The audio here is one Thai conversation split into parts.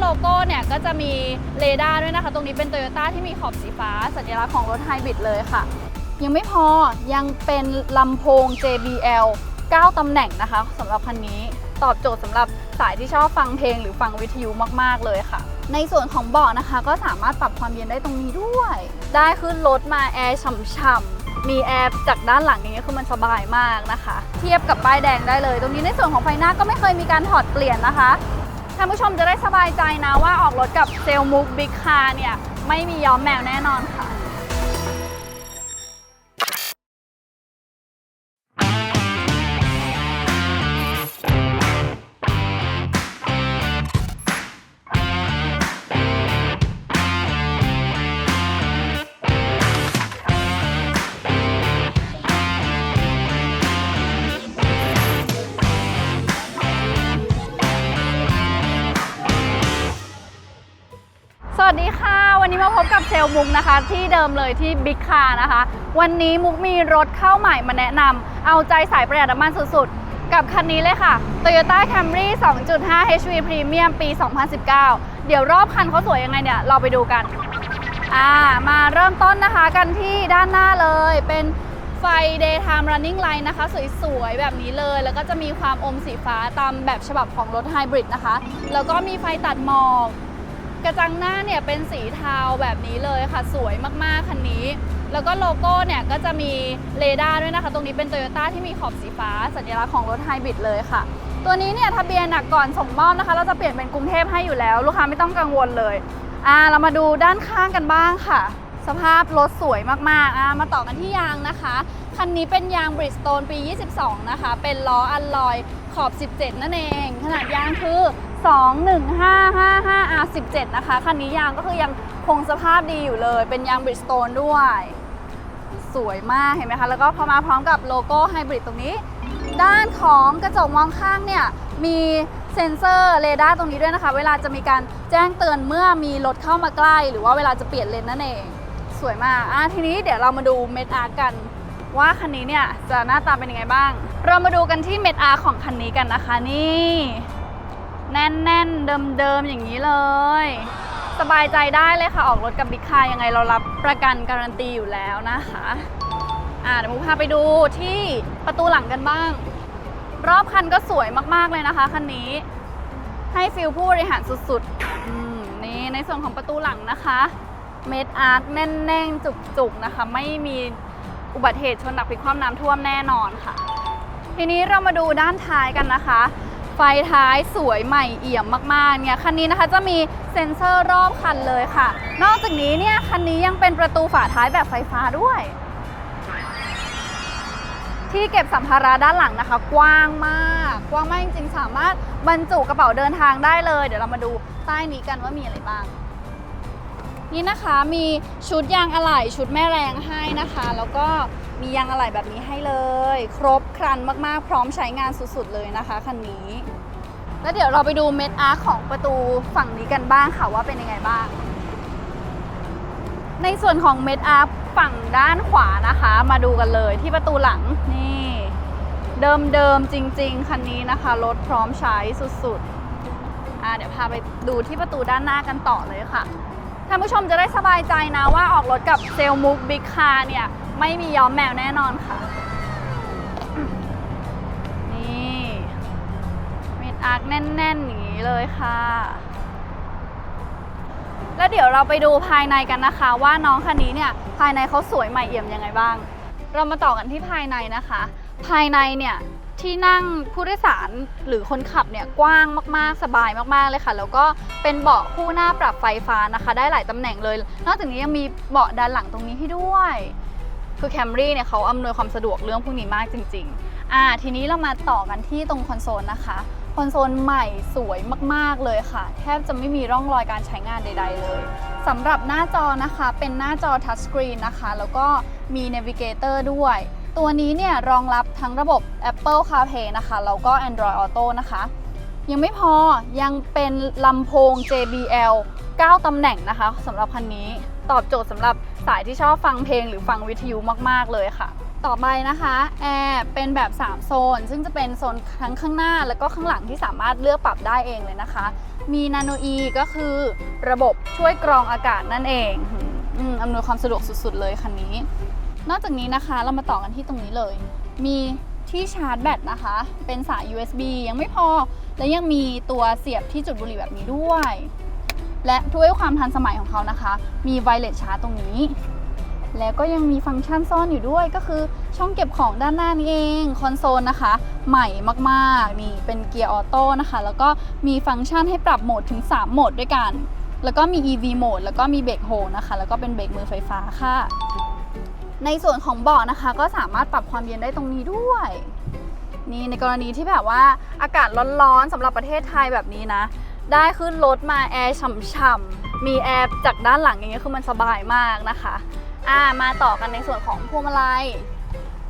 โลโก้เนี่ยก็จะมีเรดาร์ด้วยนะคะ ตรงนี้เป็น Toyota ที่มีขอบสีฟ้า สัญลักษณ์ของรถไฮบริดเลยค่ะ ยังไม่พอยังเป็นลำโพง JBL 9ตำแหน่งนะคะสำหรับคันนี้ตอบโจทย์สำหรับสายที่ชอบฟังเพลงหรือฟังวิทยุมาก ๆ เลยค่ะ ในส่วนของเบาะนะคะ ก็สามารถปรับความเย็นได้ตรงนี้ด้วย ได้ขึ้นรถมาแอร์ฉ่ำๆ มีแอร์จากด้านหลังอย่างเงี้ยคือมันสบายมากนะคะ เทียบกับป้ายแดงได้เลย ตรงนี้ในส่วนของไฟหน้าก็ไม่เคยมีการถอดเปลี่ยนนะคะ ท่านผู้ชมจะได้สบายใจนะว่าออกรถกับเซลมุกบิ๊กคาร์เนี่ยไม่มีย้อมแมวแน่นอนค่ะ วัสดีค่ะ วันนี้มาพบกับเซลล์มุกนะคะ ที่เดิมเลยที่บิ๊กคาร์นะคะ วันนี้มุกมีรถเข้าใหม่มาแนะนำเอาใจสายประหยัดน้ำมันสุดๆ กับคันนี้เลยค่ะ Toyota Camry 2.5 HV Premium ปี 2019 เดี๋ยวรอบคันเขาสวยยังไงเนี่ย เราไปดูกัน อ่า มาเริ่มต้นนะคะกันที่ด้านหน้าเลยเป็นไฟ daytime running light นะคะ สวยๆ แบบนี้เลย แล้วก็จะมีความอมสีฟ้าตามแบบฉบับของรถไฮบริดนะคะ แล้วก็มีไฟตัดหมอก กระจังหน้าเนี่ยเป็นสีเทาแบบนี้เลยค่ะ สวยมากๆคันนี้ แล้วก็โลโก้เนี่ยก็จะมีเรดาร์ด้วยนะคะ ตรงนี้เป็น Toyota ที่มีขอบสีฟ้า สัญลักษณ์ของรถไฮบริดเลยค่ะ ตัวนี้เนี่ยทะเบียนน่ะก่อนส่งมอบนะคะ เราจะเปลี่ยนเป็นกรุงเทพให้อยู่แล้ว ลูกค้าไม่ต้องกังวลเลยอ่าเรามาดูด้านข้างกันบ้างค่ะ สภาพรถสวยมากๆอ่ามาต่อกันที่ยางนะคะคันนี้เป็นยาง Bridgestone ปี 22 นะคะ เป็นล้ออัลลอยขอบ 17 นั่นเอง ขนาดยางคือ 21555 R17 นะคะ คันนี้ยางก็คือยังคงสภาพดีอยู่เลย เป็นยาง Bridgestone ด้วย สวยมากเห็นไหมคะ แล้วก็พอมาพร้อมกับโลโก้ไฮบริดตรงนี้ ด้านของกระจกมองข้างเนี่ย มีเซ็นเซอร์เรดาร์ตรงนี้ด้วยนะคะ เวลาจะมีการแจ้งเตือนเมื่อมีรถเข้ามาใกล้ หรือว่าเวลาจะเปลี่ยนเลนนั่นเอง สวยมากอะทีนี้เดี๋ยวเรามาดูเมดอาร์กันว่าคันนี้เนี่ยจะหน้าตาเป็นยังไงบ้าง เรามาดูกันที่เมดอาร์ของคันนี้กันนะคะนี่ แน่น ๆ เดิม ๆ อย่างนี้เลย สบายใจได้เลยค่ะ ออกรถกับบิ๊กคายังไงเรารับประกันการันตีอยู่แล้วนะคะ อ่าเดี๋ยวมุกพาไปดูที่ประตูหลังกันบ้าง รอบคันก็สวยมากๆเลยนะคะคันนี้ ให้ฟิลผู้บริหารสุดๆนี่ในส่วนของประตูหลังนะคะเมดอาร์ตแน่น ๆ จุก ๆ นะคะ ไม่มีอุบัติเหตุชนหนักพลิกคว่ำน้ำท่วมแน่นอนค่ะ ทีนี้เรามาดูด้านท้ายกันนะคะ ไฟท้ายสวยใหม่เอี่ยมมากๆเนี่ยคันนี้นะคะจะมีเซ็นเซอร์รอบคันเลยค่ะ นอกจากนี้เนี่ยคันนี้ยังเป็นประตูฝาท้ายแบบไฟฟ้าด้วย ที่เก็บสัมภาระด้านหลังนะคะ กว้างมาก กว้างมากจริงๆ สามารถบรรจุกระเป๋าเดินทางได้เลย เดี๋ยวเรามาดูใต้นี้กันว่ามีอะไรบ้าง นี่นะคะมีชุดยางอะไหล่ชุดแม่แรงให้นะคะ แล้วก็มียางอะไหล่แบบนี้ให้เลย ครบครันมากๆ พร้อมใช้งานสุดๆเลยนะคะคันนี้ แล้วเดี๋ยวเราไปดูเม็ดอาร์ของประตูฝั่งนี้กันบ้างค่ะว่าเป็นยังไงบ้าง ในส่วนของเม็ดอาร์ฝั่งด้านขวานะคะ มาดูกันเลยที่ประตูหลังนี่ เดิมๆจริง ๆคันนี้นะคะรถพร้อมใช้สุดๆเดี๋ยวพาไปดูที่ประตูด้านหน้ากันต่อเลยค่ะ ท่านผู้ชมจะได้สบายใจนะว่าออกรถกับเซลมุกบิ๊กคาร์เนี่ย ไม่มีย้อมแมวแน่นอนค่ะ นี่ม็ดอาร์คแน่นๆอย่างนี้เลยค่ะ แล้วเดี๋ยวเราไปดูภายในกันนะคะ ว่าน้องคันนี้เนี่ยภายในเขาสวยใหม่เอี่ยมยังไงบ้าง เรามาต่อกันที่ภายในนะคะ ภายในเนี่ย ที่นั่งผู้โดยสารหรือคนขับเนี่ยกว้างมากๆ สบายมากๆเลยค่ะ แล้วก็เป็นเบาะคู่หน้าปรับไฟฟ้านะคะ ได้หลายตำแหน่งเลย นอกจากนี้ยังมีเบาะด้านหลังตรงนี้ให้ด้วย คือแคมรี่เนี่ยเขาอำนวยความสะดวกเรื่องพวกนี้มากจริง ๆ อ่า ทีนี้เรามาต่อกันที่ตรงคอนโซลนะคะ คอนโซลใหม่สวยมากๆเลยค่ะ แทบจะไม่มีร่องรอยการใช้งานใด ๆ เลยสำหรับหน้าจอนะคะเป็นหน้าจอทัชสกรีนนะคะ แล้วก็มี Navigator ด้วย ตัวนี้เนี่ยรองรับทั้งระบบ Apple CarPlay นะคะ แล้วก็ Android Auto นะคะ ยังไม่พอยังเป็นลำโพง JBL 9 ตำแหน่งนะคะสำหรับคันนี้ตอบโจทย์สำหรับสายที่ชอบฟังเพลงหรือฟังวิทยุมาก ๆ เลยค่ะ ต่อไปนะคะแอร์เป็นแบบ 3 โซน ซึ่งจะเป็นโซนทั้งข้างหน้า แล้วก็ข้างหลังที่สามารถเลือกปรับได้เองเลยนะคะ มีนาโนอีก็คือระบบช่วยกรองอากาศนั่นเองอำนวยความสะดวกสุด ๆ เลยคันนี้ นอกจากนี้นะคะเรามาต่อกันที่ตรงนี้เลย มีที่ชาร์จแบตนะคะ เป็นสาย USB ยังไม่พอ และยังมีตัวเสียบที่จุดบุหรี่แบบนี้ด้วย และด้วยความทันสมัยของเขานะคะ มีไวเลสชาร์จตรงนี้ แล้วก็ยังมีฟังก์ชันซ่อนอยู่ด้วยก็คือช่องเก็บของด้านหน้านี้เอง คอนโซลนะคะ ใหม่มากๆ นี่เป็นเกียร์ออโต้นะคะ แล้วก็มีฟังก์ชันให้ปรับโหมดถึง 3 โหมดด้วยกัน แล้วก็มี EV โหมดแล้วก็มีเบรกโฮนะคะ แล้วก็เป็นเบรกมือไฟฟ้าค่ะ ในส่วนของเบาะนะคะ ก็สามารถปรับความเย็นได้ตรงนี้ด้วย นี่ในกรณีที่แบบว่าอากาศร้อนๆสำหรับประเทศไทยแบบนี้นะ ได้ขึ้นรถมาแอร์ฉ่ำๆมีแอร์จากด้านหลังอย่างเงี้ยคือมันสบายมากนะคะอ่ามาต่อกันในส่วนของพวงมาลัย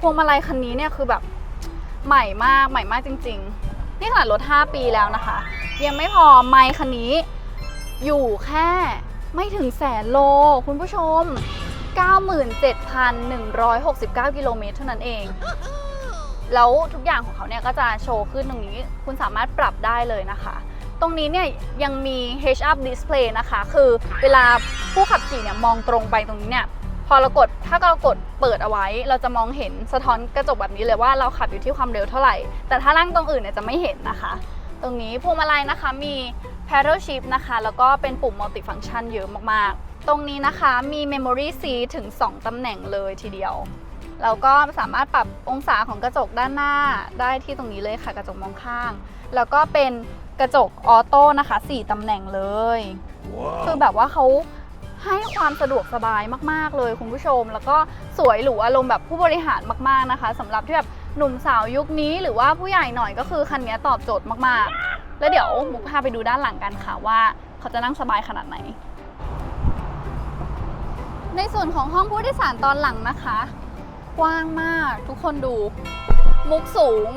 พวงมาลัยคันนี้เนี่ยคือแบบใหม่มากใหม่มากจริง ๆ นี่ขนาดรถ 5 ปีแล้วนะคะ ยังไม่พอไมค์คันนี้อยู่แค่ไม่ถึงแสนโลคุณผู้ชม 97,169 กิโลเมตรเท่านั้นเอง แล้วทุกอย่างของเขาเนี่ยก็จะโชว์ขึ้นตรงนี้ คุณสามารถปรับได้เลยนะคะ ตรงนี้เนี่ยยังมี Head Up Display นะคะ คือเวลาผู้ขับขี่เนี่ยมองตรงไปตรงนี้เนี่ยพอเรากดถ้าเรากดเปิดเอาไว้ เราจะมองเห็นสะท้อนกระจกแบบนี้เลยว่าเราขับอยู่ที่ความเร็วเท่าไหร่ แต่ถ้านั่งตรงอื่นเนี่ยจะไม่เห็นนะคะ ตรงนี้พวงมาลัยนะคะมี paddle shift นะคะ แล้วก็เป็นปุ่ม multi function เยอะมากๆ ตรงนี้นะคะมี memory seat ถึง 2 ตำแหน่งเลยทีเดียว แล้วก็สามารถปรับองศาของกระจกด้านหน้าได้ที่ตรงนี้เลยค่ะ กระจกมองข้าง แล้วก็เป็นกระจกออโต้นะคะ 4 ตำแหน่งเลยคือแบบว่าเขาให้ความสะดวกสบายมาก ๆ เลยคุณผู้ชม แล้วก็สวยหรูอารมณ์แบบผู้บริหารมาก ๆ นะคะสำหรับที่แบบ หนุ่มสาวยุคนี้หรือว่าผู้ใหญ่หน่อยก็คือคันนี้ตอบโจทย์มากๆ แล้วเดี๋ยวมุกพาไปดูด้านหลังกันค่ะว่า เขาจะนั่งสบายขนาดไหน ในส่วนของห้องผู้โดยสารตอนหลังนะคะ กว้างมากทุกคนดู มุกสูง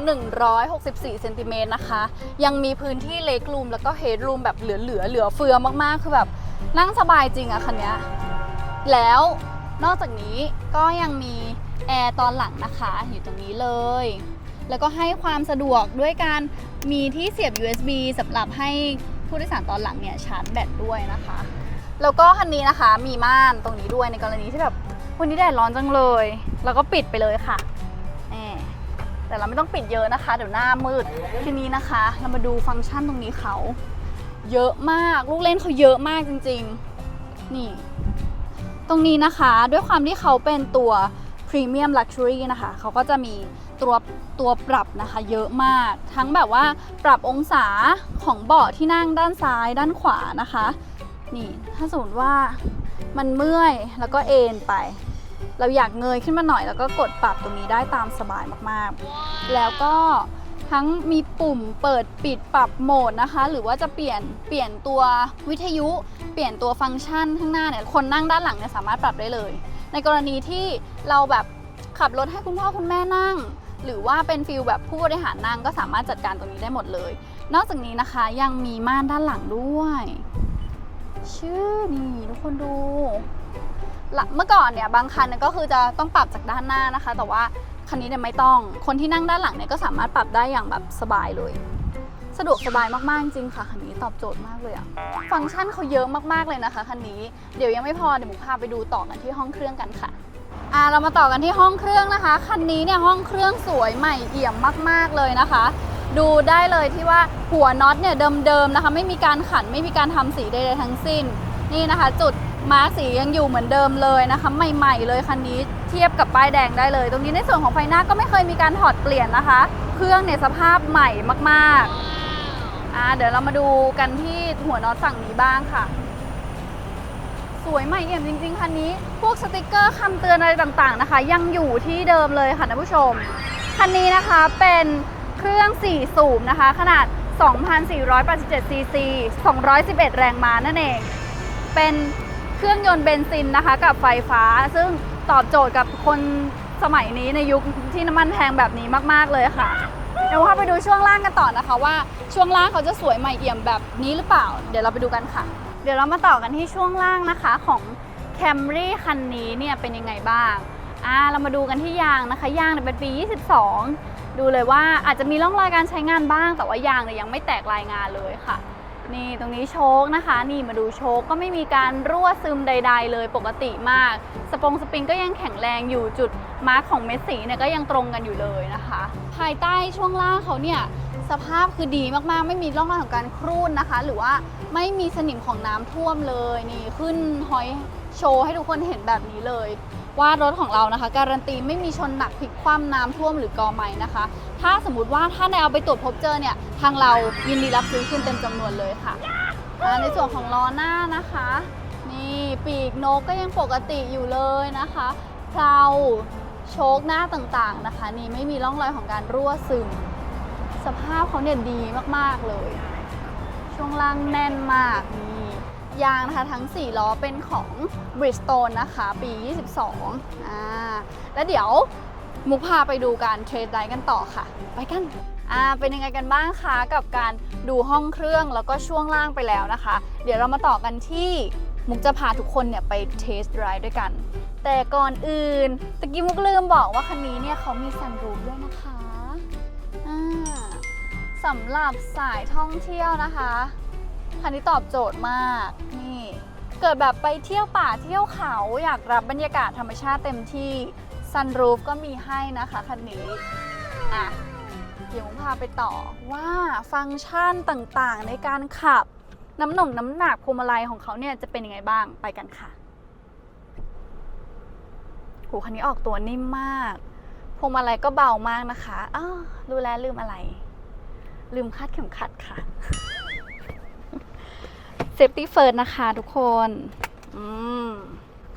164เซนติเมตรนะคะ ยังมีพื้นที่เล็กรูมแล้วก็เฮดรูมแบบเหลือๆเหลือเฟือมากๆ คือแบบนั่งสบายจริงอะคันนี้แล้วนอกจากนี้ก็ยังมี แอร์ตอนหลังนะคะอยู่ตรงนี้เลย แล้วก็ให้ความสะดวกด้วยการมีที่เสียบ USB สำหรับให้ผู้โดยสารตอนหลังเนี่ยชาร์จแบตด้วยนะคะ แล้วก็คันนี้นะคะมีม่านตรงนี้ด้วยในกรณีที่แบบวันนี้แดดร้อนจังเลย แล้วก็ปิดไปเลยค่ะแต่เราไม่ต้องปิดเยอะนะคะ เดี๋ยวหน้ามืดทีนี้นะคะ เรามาดูฟังก์ชันตรงนี้เขา เยอะมากลูกเล่นเขาเยอะมากจริง ๆ นี่ ตรงนี้นะคะด้วยความที่เขาเป็นตัว Premium Luxury นะคะเขาก็จะมีตัวตัวปรับนะคะ เยอะมาก ทั้งแบบว่าปรับองศาของเบาะที่นั่งด้านซ้ายด้านขวานะคะ นี่ถ้าสมมติว่ามันเมื่อยแล้วก็เอนไป เราอยากเงยขึ้นมาหน่อยแล้วก็กดปรับตรงนี้ได้ตามสบายมากๆ แล้วก็ทั้งมีปุ่มเปิดปิดปรับโหมดนะคะ หรือว่าจะเปลี่ยนเปลี่ยนตัววิทยุ เปลี่ยนตัวฟังก์ชันข้างหน้าเนี่ยคนนั่งด้านหลังเนี่ยสามารถปรับได้เลย ในกรณีที่เราแบบขับรถให้คุณพ่อคุณแม่นั่ง หรือว่าเป็นฟิลแบบผู้บริหารนั่งก็สามารถจัดการตรงนี้ได้หมดเลย นอกจากนี้นะคะยังมีม่านด้านหลังด้วย ชื่อนี่ทุกคนดูเมื่อก่อนเนี่ยบางคันก็คือจะต้องปรับจากด้านหน้านะคะ แต่ว่าคันนี้เนี่ยไม่ต้อง คนที่นั่งด้านหลังเนี่ยก็สามารถปรับได้อย่างแบบสบายเลย สะดวกสบายมากๆจริงค่ะคันนี้ตอบโจทย์มากเลยอะฟังก์ชันเขาเยอะมากๆเลยนะคะคันนี้เดี๋ยวยังไม่พอเดี๋ยวหมูพาไปดูต่อกันที่ห้องเครื่องกันค่ะอ่าเรามาต่อกันที่ห้องเครื่องนะคะคันนี้เนี่ยห้องเครื่องสวยใหม่เอี่ยมมาก ๆเลยนะคะ ดูได้เลยที่ว่าหัวน็อตเนี่ยเดิมๆนะคะ ไม่มีการขันไม่มีการทำสีใดๆทั้งสิ้น นี่นะคะ จุดมาร์กสียังอยู่เหมือนเดิมเลยนะคะ ใหม่ๆเลยคันนี้เทียบกับป้ายแดงได้เลย ตรงนี้ในส่วนของไฟหน้าก็ไม่เคยมีการถอดเปลี่ยนนะคะ เครื่องเนี่ยสภาพใหม่มากๆ อ่าเดี๋ยวเรามาดูกันที่หัวน็อตฝั่งนี้บ้างค่ะ สวยใหม่เอี่ยมจริงๆคันนี้ พวกสติกเกอร์คำเตือนอะไรต่างๆนะคะ ยังอยู่ที่เดิมเลยค่ะท่านผู้ชม คันนี้นะคะเป็นเครื่อง 4 สูบนะคะ ขนาด 2,487 ซีซี 211 แรงม้านั่นเอง เป็นเครื่องยนต์เบนซินนะคะกับไฟฟ้า ซึ่งตอบโจทย์กับคนสมัยนี้ในยุคที่น้ำมันแพงแบบนี้มาก ๆ เลยค่ะ เดี๋ยวเราไปดูช่วงล่างกันต่อนะคะว่าช่วงล่างเขาจะสวยใหม่เอี่ยมแบบนี้หรือเปล่า เดี๋ยวเราไปดูกันค่ะ เดี๋ยวเรามาต่อกันที่ช่วงล่างนะคะของ Camry คันนี้เนี่ยเป็นยังไงบ้างอ่าเรามาดูกันที่ยางนะคะ ยางเนี่ยเป็นปี 22 ดูเลยว่าอาจจะมีร่องรอยการใช้งานบ้าง แต่ว่ายางเนี่ยยังไม่แตกลายงานเลยค่ะ นี่ตรงนี้โชคนะคะ นี่มาดูโชคก็ไม่มีการรั่วซึมใด ๆ เลยปกติมาก สปงสปริงก็ยังแข็งแรงอยู่จุดมาร์กของเม็ดสีเนี่ยก็ยังตรงกันอยู่เลยนะคะ ภายใต้ช่วงล่างเขาเนี่ยสภาพคือดีมากๆ ไม่มีร่องรอยของการครูดนะคะ หรือว่าไม่มีสนิมของน้ำท่วมเลยนี่ขึ้นหอยโชว์ให้ทุกคนเห็นแบบนี้เลยว่ารถของเรานะคะ การันตีไม่มีชนหนักพลิกคว่ำน้ำท่วมหรือกอไม้นะคะ ถ้าสมมติว่าถ้าในเอาไปตรวจพบเจอเนี่ย ทางเรายินดีรับซื้อคืนเต็มจำนวนเลยค่ะในส่วนของล้อหน้านะคะ นี่ปีกนกก็ยังปกติอยู่เลยนะคะเพลาโชคหน้าต่างๆนะคะ นี่ไม่มีร่องรอยของการรั่วซึม สภาพเขาเนี่ยดีมากๆเลย ช่วงล่างแน่นมากนี่ยางนะคะทั้ง 4 ล้อเป็นของ Bridgestone นะคะ ปี 22อ่าแล้วเดี๋ยว มุกพาไปดูการเทรดไดกันต่อค่ะ ไปกันอ่าเป็นยังไงกันบ้างคะกับการดูห้องเครื่องแล้วก็ช่วงล่างไปแล้วนะคะ เดี๋ยวเรามาต่อกันที่มุกจะพาทุกคนเนี่ยไปเทสไดร์ด้วยกัน แต่ก่อนอื่นตะกี้มุกลืมบอกว่าคันนี้เนี่ยเขามีซันรูฟด้วยนะคะสำหรับสายท่องเที่ยวนะคะคันนี้ตอบโจทย์มากนี่เกิดแบบไปเที่ยวป่าเที่ยวเขาอยากรับบรรยากาศธรรมชาติเต็มที่ ซันรูฟก็มีให้นะคะคันนี้อะเดี๋ยวผมพาไปต่อว่าฟังก์ชันต่างๆ ในการขับน้ำหน่งน้ำหนักพวงมาลัยของเขาเนี่ยจะเป็นยังไงบ้างไปกันค่ะโหคันนี้ออกตัวนิ่มมากพวงมาลัยก็เบามากนะคะอ้าวรู้แล้วลืมอะไร ลืมคาดเข็มขัดค่ะเซฟตี้เฟิร์สนะคะทุกคน อืม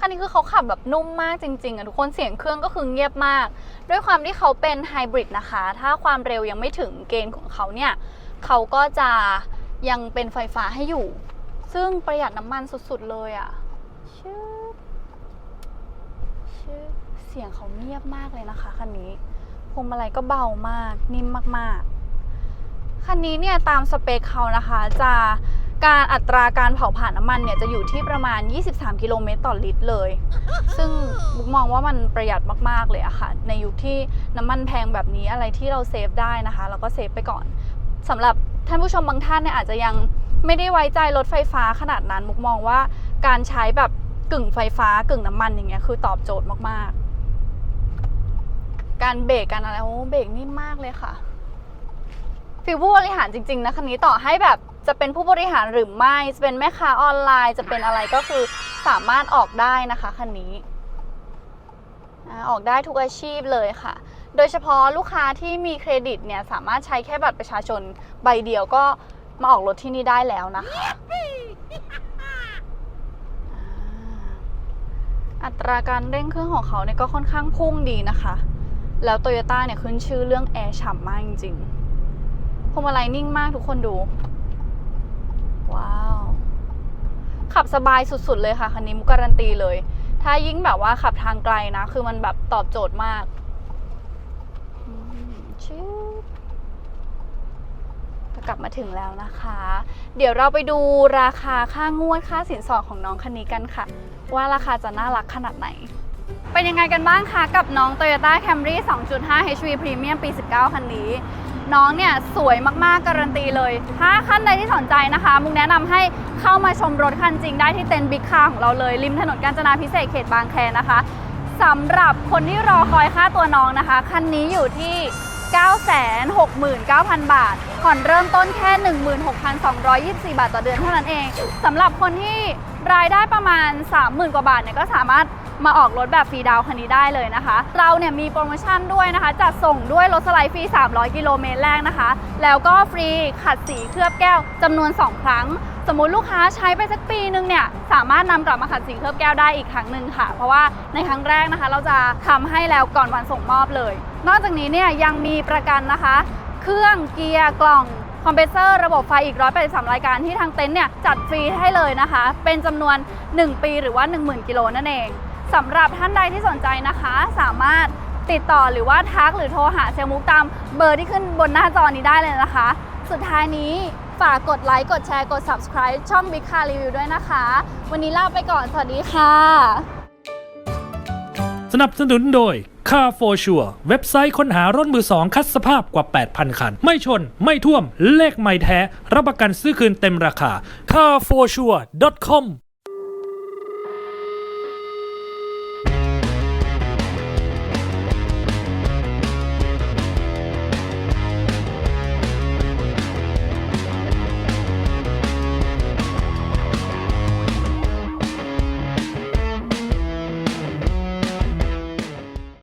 คันนี้คือเขาขับแบบนุ่มมากจริงๆอะทุกคนเสียงเครื่องก็คือเงียบมาก ด้วยความที่เขาเป็นไฮบริดนะคะ ถ้าความเร็วยังไม่ถึงเกณฑ์ของเขาเนี่ยเขาก็จะยังเป็นไฟฟ้าให้อยู่ ซึ่งประหยัดน้ำมันสุดๆเลยอะชื่อชื่อเสียงเขาเงียบมากเลยนะคะคันนี้พวงมาลัยก็เบามากนิ่มมากๆคันนี้เนี่ยตามสเปคเขานะคะจะ การอัตราการเผาผ่านน้ำมันเนี่ยจะอยู่ที่ประมาณ 23 กิโลเมตรต่อลิตรเลย ซึ่งบุ๊กมองว่ามันประหยัดมากๆเลยอะค่ะ ในยุคที่น้ำมันแพงแบบนี้อะไรที่เราเซฟได้นะคะเราก็เซฟไปก่อนสำหรับท่านผู้ชมบางท่านเนี่ยอาจจะยังไม่ได้ไว้ใจรถไฟฟ้าขนาดนั้นมุกมองว่าการใช้แบบกึ่งไฟฟ้ากึ่งน้ำมันอย่างเงี้ยคือตอบโจทย์มากๆ การเบรกการอะไรโอ้เบรกนิ่มมากเลยค่ะฟิลผู้บริหารจริง ๆ นะคันนี้ต่อให้แบบ จะเป็นผู้บริหารหรือไม่ จะเป็นแม่ค้าออนไลน์ จะเป็นอะไรก็คือสามารถออกได้นะคะคันนี้ออกได้ทุกอาชีพเลยค่ะ โดยเฉพาะลูกค้าที่มีเครดิตเนี่ยสามารถใช้แค่บัตรประชาชนใบเดียวก็มาออกรถที่นี่ได้แล้วนะคะ อัตราการเร่งเครื่องของเขาเนี่ยก็ค่อนข้างพุ่งดีนะคะ แล้วโตโยต้าเนี่ยขึ้นชื่อเรื่องแอร์ฉ่ำมากจริงๆพวงมาลัยนิ่งมากทุกคนดู ว้าว ขับสบายสุดๆเลยค่ะคันนี้มุกการันตีเลย ถ้ายิ่งแบบว่าขับทางไกลนะ คือมันแบบตอบโจทย์มากชิวก็กลับมาถึงแล้วนะคะ เดี๋ยวเราไปดูราคาค่างวดค่าสินสอดของน้องคันนี้กันค่ะ ว่าราคาจะน่ารักขนาดไหน เป็นยังไงกันบ้างคะกับน้อง Toyota Camry 2.5 HV Premium ปี 19 คันนี้ น้องเนี่ยสวยมากๆการันตีเลย ถ้าขั้นใดที่สนใจนะคะ มุกแนะนำให้เข้ามาชมรถคันจริงได้ที่เต็นท์บิ๊กคาร์ของเราเลยริมถนนกาญจนาพิเศษเขตบางแคนะคะสำหรับคนที่รอคอยค่าตัวน้องนะคะ คันนี้อยู่ที่ 969,000 บาท ผ่อนเริ่มต้นแค่ 16,224 บาทต่อเดือนเท่านั้นเองสำหรับคนที่รายได้ประมาณ 30,000 กว่าบาทเนี่ยก็สามารถ มาออกรถแบบฟรีดาวน์คันนี้ได้เลยนะคะ เราเนี่ยมีโปรโมชั่นด้วยนะคะจัดส่งด้วยรถสไลด์ฟรี 300 กิโลเมตรแรกนะคะ แล้วก็ฟรีขัดสีเคลือบแก้วจำนวน 2 ครั้ง สมมุติลูกค้าใช้ไปสักปีนึงเนี่ยสามารถนำกลับมาขัดสีเคลือบแก้วได้อีกครั้งหนึ่งค่ะ เพราะว่าในครั้งแรกนะคะ เราจะทำให้แล้วก่อนวันส่งมอบเลย นอกจากนี้เนี่ยยังมีประกันนะคะ เครื่องเกียร์กล่องคอมเพรสเซอร์ระบบไฟอีก 183 รายการที่ทางเต็นท์เนี่ยจัดฟรีให้เลยนะคะ เป็นจำนวน 1 ปีหรือว่า 10,000 กิโลนั่นเอง สำหรับท่านใดที่สนใจนะคะ สามารถติดต่อหรือว่าทักหรือโทรหาเซลลมุกตามเบอร์ที่ขึ้นบนหน้าจอนี้ได้เลยนะคะ สุดท้ายนี้ฝากกดไลค์กดแชร์กด subscribe ช่อง Big Car Review ด้วยนะคะ วันนี้ลาไปก่อน สวัสดีค่ะ สนับสนุนโดย Car for Sure เว็บไซต์ค้นหารถมือสองคัดสภาพกว่า 8,000 คัน ไม่ชน ไม่ท่วม เลขไม่แท้ รับประกันซื้อคืนเต็มราคา carforsure.com